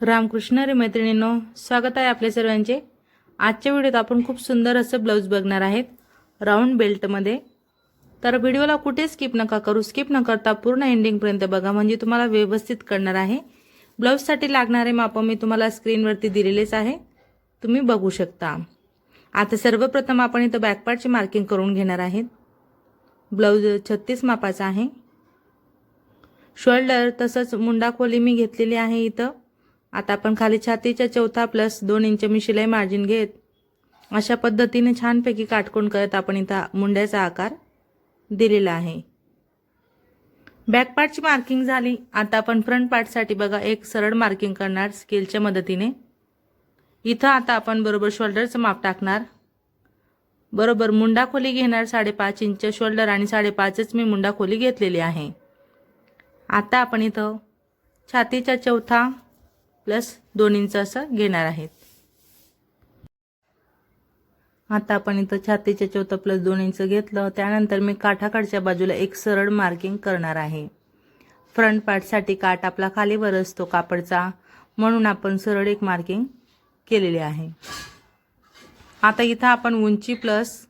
रामकृष्ण रे मैत्रिणींनो स्वागत आहे आपल्या सर्वांचे. आजच्या व्हिडिओत आपण खूप सुंदर असं ब्लाऊज बघणार आहेत राऊंड बेल्टमध्ये. तर व्हिडिओला कुठे स्किप नका करू स्किप न करता पूर्ण एंडिंगपर्यंत बघा म्हणजे तुम्हाला व्यवस्थित करणार आहे. ब्लाऊजसाठी लागणारे माप मी तुम्हाला स्क्रीनवरती दिलेलेच आहे तुम्ही बघू शकता. आता सर्वप्रथम आपण इथं बॅकपार्टची मार्किंग करून घेणार आहेत. ब्लाऊज छत्तीस मापाचा आहे. शोल्डर तसंच मुंडा खोली मी घेतलेली आहे इथं. आता आपण खाली छातीच्या चौथा प्लस दोन इंच मी शिलाई मार्जिन घेत अशा पद्धतीने छानपैकी काटकोण करत आपण इथं मुंड्याचा आकार दिलेला आहे. बॅक पार्टची मार्किंग झाली. आता आपण फ्रंट पार्टसाठी बघा एक सरळ मार्किंग करणार स्केलच्या मदतीने. इथं आता आपण बरोबर शोल्डरचं माप टाकणार. बरोबर मुंडा खोली घेणार साडेपाच इंच शोल्डर आणि साडेपाचच मी मुंडा खोली घेतलेली आहे. आता आपण इथं छातीच्या चौथा प्लस दोन इंच असं घेणार आहेत. आता आपण इथं छातीच्या चौथा प्लस दोन इंच घेतलं. त्यानंतर मी काठाकडच्या बाजूला एक सरळ मार्किंग करणार आहे. फ्रंट पार्टसाठी काठ आपला खालीवर असतो कापडचा. म्हणून आपण सरळ एक मार्किंग केलेली आहे. आता इथं आपण उंची प्लस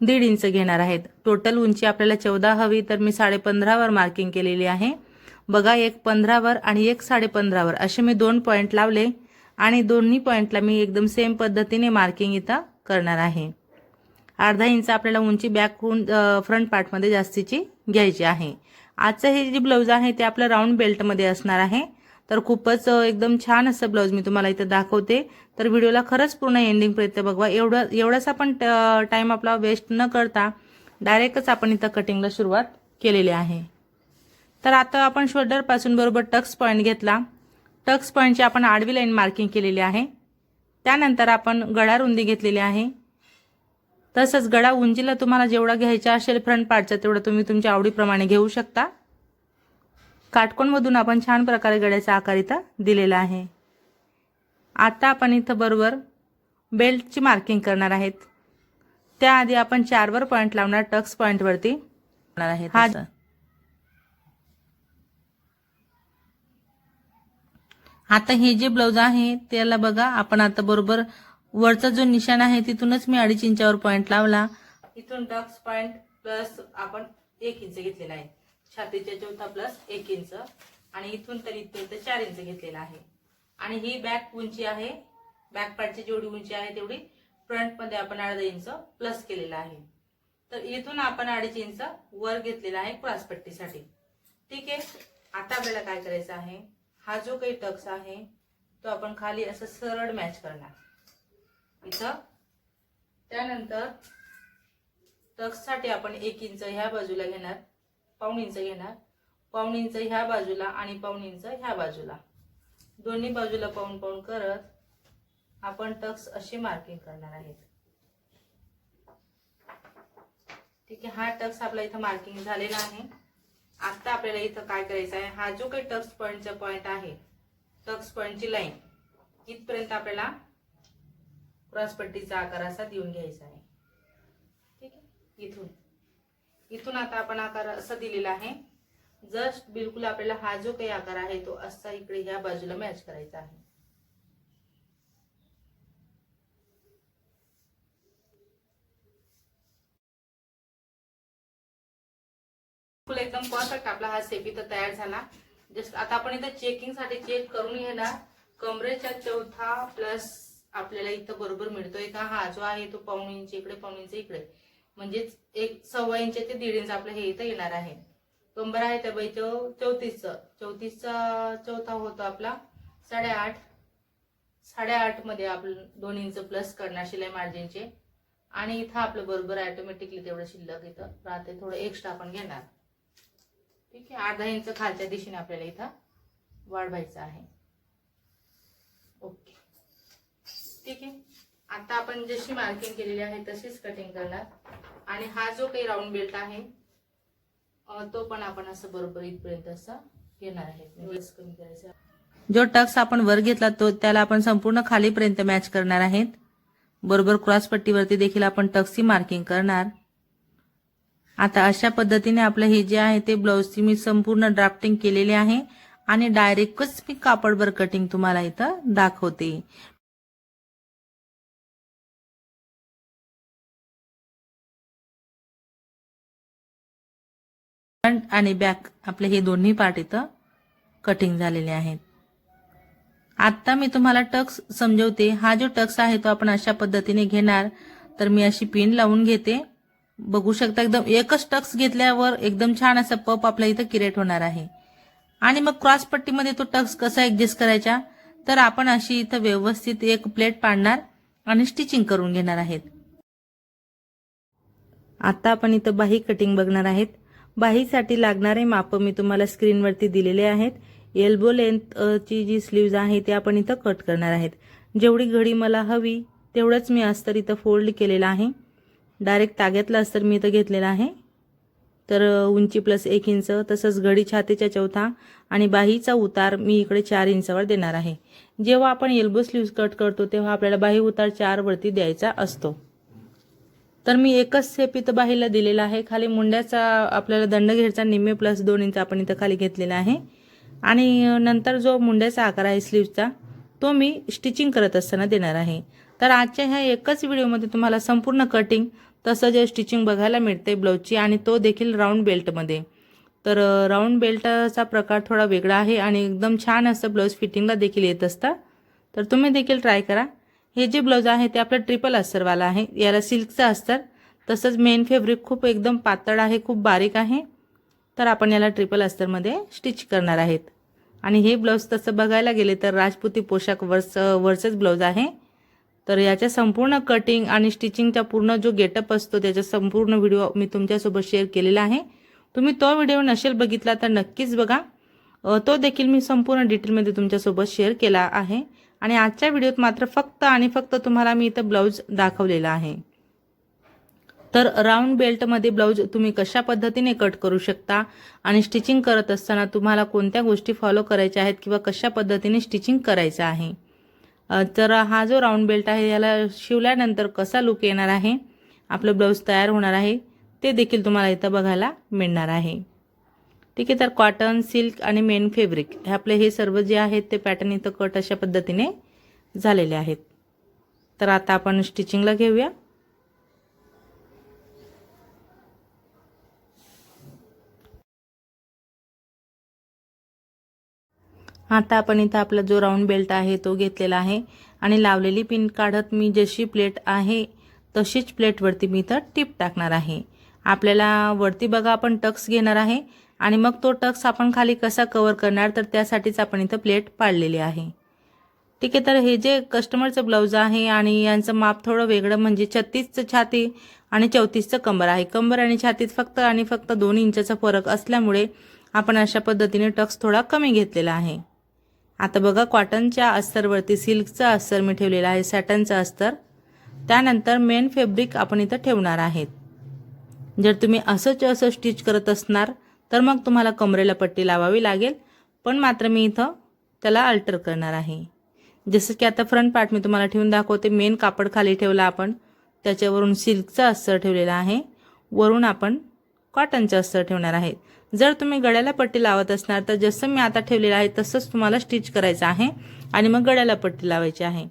दीड इंच घेणार आहेत. टोटल उंची आपल्याला चौदा हवी तर मी साडेपंधरावर मार्किंग केलेली आहे. बघा एक पंधरावर आणि एक साडेपंधरावर. असे मी दोन पॉईंट लावले आणि दोन्ही पॉईंटला मी एकदम सेम पद्धतीने मार्किंग इथं करणार आहे. अर्धा इंच आपल्याला उंची बॅक फ्रंट पार्टमध्ये जास्तीची घ्यायची आहे. आजचं हे जे ब्लाऊज आहे ते आपलं राऊंड बेल्टमध्ये असणार आहे. तर खूपच एकदम छान असं ब्लाऊज मी तुम्हाला इथं दाखवते. तर व्हिडिओला खरंच पूर्ण एंडिंगपर्यंत बघवा. एवढं एवढाच आपण टाईम आपला वेस्ट न करता डायरेक्टच आपण इथं कटिंगला सुरुवात केलेली आहे. तर आता आपण शोल्डरपासून बरोबर टक्स पॉईंट घेतला. टक्स पॉईंटची आपण आडवी लाईन मार्किंग केलेली आहे. त्यानंतर आपण गळा रुंदी घेतलेली आहे. तसंच गळा उंचीला तुम्हाला जेवढा घ्यायचा असेल फ्रंट पार्टचा तेवढा तुम्ही तुमच्या आवडीप्रमाणे घेऊ शकता. काटकोणमधून आपण छान प्रकारे गळ्याचा आकार इथं दिलेला आहे. आता आपण इथं बरोबर बेल्टची मार्किंग करणार आहेत. त्याआधी आपण चारवर पॉईंट लावणार टक्स पॉईंटवरती लावणार आहे हा आता हे जे ब्लाऊज आहे त्याला बघा आपण आता बरोबर वरचा जो निशाण आहे तिथूनच मी अडीच इंचावर पॉईंट लावला. इथून डक्स पॉईंट प्लस आपण एक इंच घेतलेला आहे. छातीच्या चौथा प्लस एक इंच. आणि इथून तर इथपर्यंत चार इंच घेतलेला आहे. आणि ही बॅक उंची आहे. बॅक पार्टची जेवढी उंची आहे तेवढी फ्रंटमध्ये आपण अर्धा इंच प्लस केलेला आहे. तर इथून आपण अडीच इंच वर घेतलेला आहे क्रॉसपट्टीसाठी ठीक आहे? आता आपल्याला काय करायचं आहे? हा जो काही टक्स आहे तो आपण खाली असं सरळ मॅच करणार. इथं. त्यानंतर टक्ससाठी आपण एक इंच ह्या बाजूला घेणार पाऊण इंच घेणार पाऊण इंच ह्या बाजूला आणि पाऊण इंच ह्या बाजूला. दोन्ही बाजूला पाऊण पाऊण करत आपण टक्स अशी मार्किंग करणार आहेत. ठीक आहे हा टक्स आपला इथं मार्किंग झालेला आहे. आता आपल्याला इथं काय करायचं आहे? हा जो काही टक्स पॉईंटचा पॉईंट आहे टक्स पॉईंटची लाईन इथपर्यंत आपल्याला क्रॉसपट्टीचा आकार असा देऊन घ्यायचा आहे. ठीक आहे? इथून. इथून आता आपण आकार असा दिलेला आहे. जस्ट बिलकुल आपल्याला हा जो काही आकार आहे तो असा इकडे ह्या बाजूला मॅच करायचा आहे. फुल एकदम परफेक्ट आपला हा सेप इथं तयार झाला. जस्ट आता आपण इथं चेकिंगसाठी चेक करून घेणार. कमरेच्या चौथा प्लस आपल्याला इथं बरोबर मिळतोय का? हा जो आहे तो पाऊण इंच इकडे पाऊण इंच इकडे. म्हणजेच एक सव्वा इंच ते दीड इंच आपलं हे इथं येणार आहे. कंबर आहे त्या बाई चौ चौतीसचं. चौतीसचा चौथा होतो आपला साडेआठ. साडेआठमध्ये आपलं दोन इंच प्लस करणार शिलाई मार्जिनचे. आणि इथं आपलं बरोबर ऑटोमॅटिकली तेवढं शिल्लक इथं राहते थोडं एक्स्ट्रा आपण घेणार. ठीक आहे अर्धा इंच खालच्या दिशेने आपल्याला इथं वाढवायचं आहे. ओके. ठीक आहे. आता आपण जशी मार्किंग केलेली आहे तशीच कटिंग करणार. आणि हा जो काही राऊंड बेल्ट आहे तो पण आपण असं बरोबर इथपर्यंत असं घेणार आहे. कमी करायचा जो टक्स आपण वर घेतला तो त्याला आपण संपूर्ण खालीपर्यंत मॅच करणार आहेत. बरोबर क्रॉस पट्टीवरती देखील आपण टक्सची मार्किंग करणार. आता अशा पद्धतीने आपलं हे जे आहे ते ब्लाऊजची मी संपूर्ण ड्राफ्टिंग केलेली आहे आणि डायरेक्टच मी कापडभर कटिंग तुम्हाला इथं दाखवते. फ्रंट आणि बॅक आपले हे दोन्ही पार्ट इथं कटिंग झालेले आहेत. आता मी तुम्हाला टक्स समजवते. हा जो टक्स आहे तो आपण अशा पद्धतीने घेणार. तर मी अशी पिन लावून घेते. बघू शकता एकदम एकच टक्स घेतल्यावर एकदम छान असा पप आपल्या इथं क्रिएट होणार आहे. आणि मग क्रॉस पट्टीमध्ये तो टक्स कसा ऍडजस्ट करायचा? तर आपण अशी इथं व्यवस्थित एक प्लेट पाडणार आणि स्टिचिंग करून घेणार आहेत. आता आपण इथं बाही कटिंग बघणार आहेत. बाहीसाठी लागणारे माप मी तुम्हाला स्क्रीनवरती दिलेले आहेत. एल्बो लेंथची जी स्लीव्ज आहे ते आपण इथं कट करणार आहेत. जेवढी घडी मला हवी तेवढंच मी अस्तर इथं फोल्ड केलेलं आहे. डायरेक्ट ताग्यातलं अस्तर मी इथं घेतलेला आहे. तर उंची प्लस एक इंच तसंच घडी छातीच्या चौथा आणि बाहीचा उतार मी इकडे चार इंचावर देणार आहे. जेव्हा आपण एल्बो स्लीव्ज कट करतो तेव्हा आपल्याला बाही उतार चारवरती द्यायचा असतो. तर मी एकच सेप इथं बाहीला दिलेला आहे. खाली मुंड्याचा आपल्याला दंडघेरचा निम्मे प्लस दोन इंच आपण इथं खाली घेतलेला आहे. आणि नंतर जो मुंड्याचा आकार आहे स्लीव्हचा तो मी स्टिचिंग करत असताना देणार आहे. तर आजच्या ह्या एकच व्हिडिओमध्ये तुम्हाला संपूर्ण कटिंग तसं जे स्टिचिंग बघायला मिळते ब्लाऊजची आणि तो देखील राऊंड बेल्टमध्ये तर राऊंड बेल्टचा प्रकार थोडा वेगळा आहे आणि एकदम छान असं ब्लाऊज फिटिंगला देखील येत असतं. तर तुम्ही देखील ट्राय करा. हे जे ब्लाऊज आहे ते आपलं ट्रिपल अस्तरवाला आहे. याला सिल्कचं अस्तर तसंच मेन फेब्रिक खूप एकदम पातळ आहे खूप बारीक आहे. तर आपण याला ट्रिपल अस्तरमध्ये स्टिच करणार आहेत. आणि हे ब्लाऊज तसं बघायला गेले तर राजपुती पोशाख वरच वरचंच ब्लाऊज आहे. तर याच्या संपूर्ण कटिंग आणि स्टिचिंगचा पूर्ण जो गेटअप असतो त्याचा संपूर्ण व्हिडिओ मी तुमच्यासोबत शेअर केलेला आहे. तुम्ही तो व्हिडिओ नसेल बघितला तर नक्कीच बघा. तो देखील मी संपूर्ण डिटेलमध्ये तुमच्यासोबत शेअर केला आहे. आणि आजच्या व्हिडिओत मात्र फक्त आणि फक्त तुम्हाला मी इथं ब्लाऊज दाखवलेला आहे. तर राऊंड बेल्टमध्ये ब्लाऊज तुम्ही कशा पद्धतीने कट करू शकता आणि स्टिचिंग करत असताना तुम्हाला कोणत्या गोष्टी फॉलो करायच्या आहेत किंवा कशा पद्धतीने स्टिचिंग करायचं आहे? तर हा जो राऊंड बेल्ट आहे याला शिवल्यानंतर कसा लुक येणार आहे? आपलं ब्लाऊज तयार होणार आहे. ते देखील तुम्हाला इथं बघायला मिळणार आहे. ठीक आहे तर कॉटन सिल्क आणि मेन फेब्रिक हे आपले हे सर्व जे आहेत ते पॅटर्न इथं कट अशा पद्धतीने झालेले आहेत. तर आता आपण स्टिचिंगला घेऊया. आता आपण इथं आपला जो राऊंड बेल्ट आहे तो घेतलेला आहे. आणि लावलेली पिन काढत मी जशी प्लेट आहे तशीच प्लेटवरती मी इथं टीप टाकणार आहे. आपल्याला वरती बघा आपण टक्स घेणार आहे. आणि मग तो टक्स आपण खाली कसा कवर करणार तर त्यासाठीच आपण इथं प्लेट पाडलेली आहे. ठीक आहे तर हे जे कस्टमरचं ब्लाऊज आहे आणि यांचं माप थोडं वेगळं म्हणजे छत्तीसचं छाती आणि चौतीसचं कंबर आहे. कंबर आणि छातीत फक्त आणि फक्त दोन इंचाचा फरक असल्यामुळे आपण अशा पद्धतीने टक्स थोडा कमी घेतलेला आहे. आता बघा कॉटनच्या अस्तरवरती सिल्कचं अस्तर मी ठेवलेलं आहे सॅटनचं अस्तर. त्यानंतर मेन फेब्रिक आपण इथं ठेवणार आहेत. जर तुम्ही असंच असं स्टिच करत असणार तर मग तुम्हाला कमरेला पट्टी लावावी लागेल पण मात्र मी इथं त्याला अल्टर करणार आहे. जसं की आता फ्रंट पार्ट मी तुम्हाला ठेवून दाखवते मेन कापड खाली ठेवला आपण त्याच्यावरून सिल्कचा अस्तर ठेवलेला आहे. वरून आपण कॉटनचं अस्तर ठेवणार आहे जर तुम्ही गळ्याला पट्टी लावत असणार तर जसं मी आता ठेवलेलं आहे तसंच तुम्हाला स्टिच करायचं आहे आणि मग गळ्याला पट्टी लावायची आहे.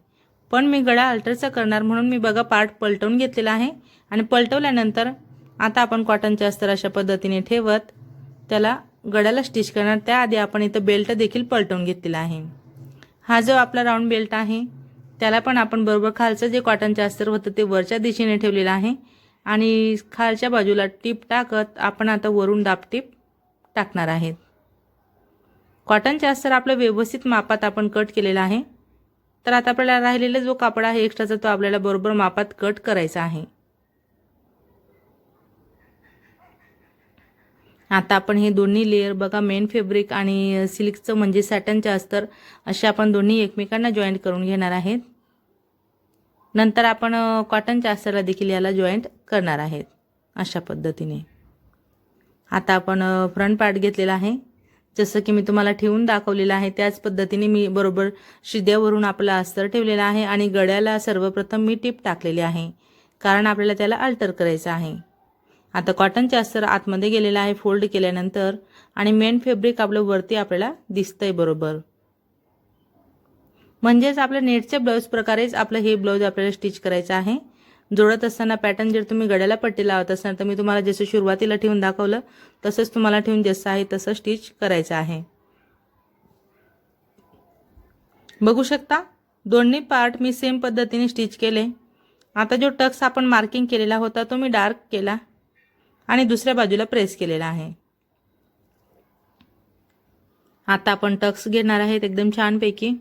पण मी गळा अल्टरचा करणार म्हणून मी बघा पार्ट पलटवून घेतलेला आहे आणि पलटवल्यानंतर आता आपण कॉटनचे अस्तर अशा पद्धतीने ठेवत त्याला गळ्याला स्टिच करणार. त्याआधी आपण इथं बेल्ट देखील पलटवून घेतलेला आहे. हा जो आपला राऊंड बेल्ट आहे त्याला पण आपण बरोबर खालचं जे कॉटनचे अस्तर होतं ते वरच्या दिशेने ठेवलेलं आहे आणि खालच्या बाजूला टीप टाकत आपण आता वरून दाबटीप टाकणार आहेत. कॉटनचे अस्तर आपलं व्यवस्थित मापात आपण कट केलेलं आहे. तर आता आपल्याला राहिलेला जो कापड आहे एक्स्ट्राचा तो आपल्याला बरोबर मापात कट करायचा आहे. आता आपण हे दोन्ही लेअर बघा मेन फेब्रिक आणि सिल्कचं म्हणजे सॅटनचे अस्तर असे आपण दोन्ही एकमेकांना जॉईंट करून घेणार आहेत. नंतर आपण कॉटनच्या अस्तरला देखील याला जॉईंट करणार आहेत अशा पद्धतीने. आता आपण फ्रंट पार्ट घेतलेला आहे. जसं की मी तुम्हाला ठेवून दाखवलेलं आहे त्याच पद्धतीने मी बरोबर शिद्यावरून आपला अस्तर ठेवलेला आहे आणि गड्याला सर्वप्रथम मी टीप टाकलेली आहे कारण आपल्याला त्याला अल्टर करायचं आहे. आता कॉटनचे अस्तर आतमध्ये गेलेलं आहे फोल्ड केल्यानंतर आणि मेन फॅब्रिक आपलं वरती आपल्याला दिसतंय बरोबर. म्हणजेच आपल्या नेटच्या ब्लाऊज प्रकारेच आपलं हे ब्लाऊज आपल्याला स्टिच करायचं आहे. जोडत असताना पॅटर्न जर तुम्ही गड्याला पट्टी लावत असाल तर मी तुम्हाला जसं सुरुवातीला ठेवून दाखवलं तसंच तुम्हाला ठेवून जसं आहे तसं स्टिच करायचं आहे. बघू शकता दोन्ही पार्ट मी सेम पद्धतीने स्टिच केले. आता जो टक्स आपण मार्किंग केलेला होता तो मी डार्क केला आणि दुसऱ्या बाजूला प्रेस केलेला आहे. आता आपण टक्स घेणार आहेत एकदम छानपैकी.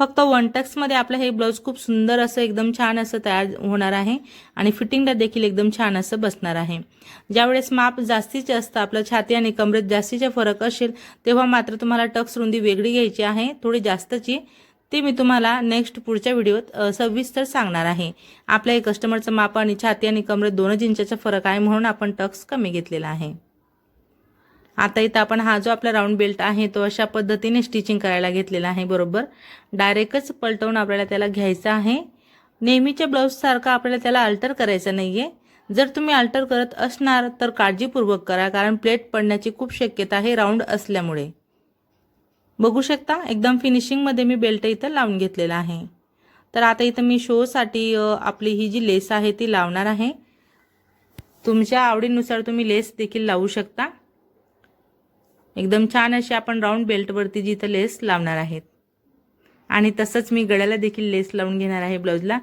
फक्त वन टक्समध्ये आपलं हे ब्लाऊज खूप सुंदर असं एकदम छान असं तयार होणार आहे आणि फिटिंगला देखील एकदम छान असं बसणार आहे. ज्यावेळेस माप जास्तीचे असतं आपलं छाती आणि कमरेत जास्तीचा फरक असेल तेव्हा मात्र तुम्हाला टक्स रुंदी वेगळी घ्यायची आहे थोडी जास्तची. ते मी तुम्हाला नेक्स्ट पुढच्या व्हिडिओत सविस्तर सांगणार आहे. आपल्या हे कस्टमरचं माप आणि छाती आणि कमरेत दोनच इंचाचा फरक आहे म्हणून आपण टक्स कमी घेतलेला आहे. आता इथं आपण हा जो आपला राऊंड बेल्ट आहे तो अशा पद्धतीने स्टिचिंग करायला घेतलेला आहे बरोबर? डायरेक्टच पलटवून आपल्याला त्याला घ्यायचा आहे. नेहमीच्या ब्लाऊजसारखा आपल्याला त्याला अल्टर करायचं नाही आहे जर तुम्ही अल्टर करत असणार तर काळजीपूर्वक करा कारण प्लेट पडण्याची खूप शक्यता आहे राऊंड असल्यामुळे. बघू शकता एकदम फिनिशिंगमध्ये मी बेल्ट इथं लावून घेतलेला आहे. तर आता इथं मी शोसाठी आपली ही जी लेस आहे ती लावणार आहे. तुमच्या आवडीनुसार तुम्ही लेस देखील लावू शकता. एकदम छान अशी आपण राऊंड बेल्टवरती जिथं लेस लावणार आहेत. आणि तसंच मी गळ्याला देखील लेस लावून घेणार आहे ब्लाऊजला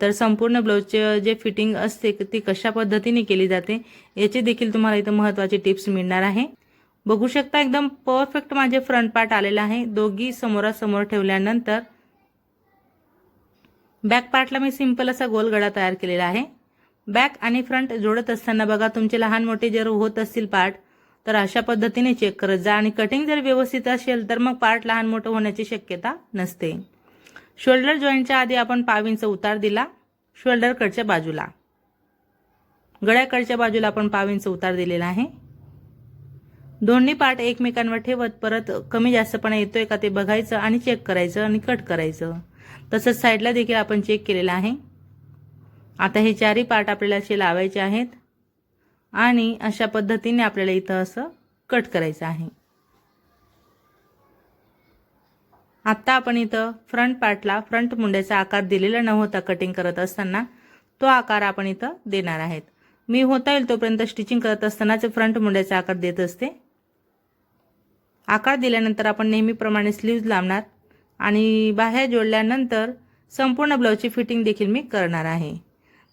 तर संपूर्ण ब्लाऊजचे जे फिटिंग असते ती कशा पद्धतीने केली जाते याचे देखील तुम्हाला इथं महत्त्वाचे टिप्स मिळणार आहे. बघू शकता एकदम परफेक्ट माझे फ्रंट पार्ट आलेला आहे. दोघी समोरासमोर ठेवल्यानंतर बॅक पार्टला मी सिंपल असा गोल गळा तयार केलेला आहे. बॅक आणि फ्रंट जोडत असताना बघा तुमचे लहान मोठे जर होत असतील पार्ट तर अशा पद्धतीने चेक करत जा. आणि कटिंग जर व्यवस्थित असेल तर मग पार्ट लहान मोठं होण्याची शक्यता नसते. शोल्डर जॉईंटच्या आधी आपण पाव उतार दिला. शोल्डरकडच्या बाजूला. गळ्याकडच्या बाजूला आपण पाव उतार दिलेला आहे. दोन्ही पार्ट एकमेकांवर ठेवत परत कमी जास्तपणा येतोय का ते बघायचं आणि चेक करायचं आणि कट करायचं. तसंच साईडला देखील आपण चेक केलेलं आहे. आता हे चारही पार्ट आपल्याला असे लावायचे आहेत. आणि अशा पद्धतीने आपल्याला इथं असं कट करायचं आहे. आत्ता आपण इथं फ्रंट पार्टला फ्रंट मुंड्याचा आकार दिलेला नव्हता कटिंग करत असताना तो आकार आपण इथं देणार आहेत. मी होता येईल तोपर्यंत स्टिचिंग करत असतानाच फ्रंट मुंड्याचा आकार देत असते. आकार दिल्यानंतर आपण नेहमीप्रमाणे स्लीव्ज लावणार आणि बाह्या जोडल्यानंतर संपूर्ण ब्लाऊजची फिटिंग देखील मी करणार आहे.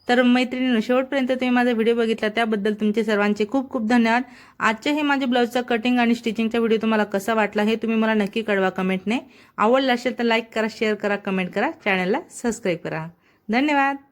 तर मैत्रिणीनं शेवटपर्यंत तुम्ही माझा व्हिडिओ बघितला त्याबद्दल तुमचे सर्वांचे खूप खूप धन्यवाद. आजचे हे माझे ब्लाऊजचा कटिंग आणि स्टिचिंगचा व्हिडिओ तुम्हाला कसा वाटला हे तुम्ही मला नक्की कळवा कमेंटने. आवडला असेल तर लाईक करा शेअर करा कमेंट करा चॅनलला सबस्क्राईब करा. धन्यवाद.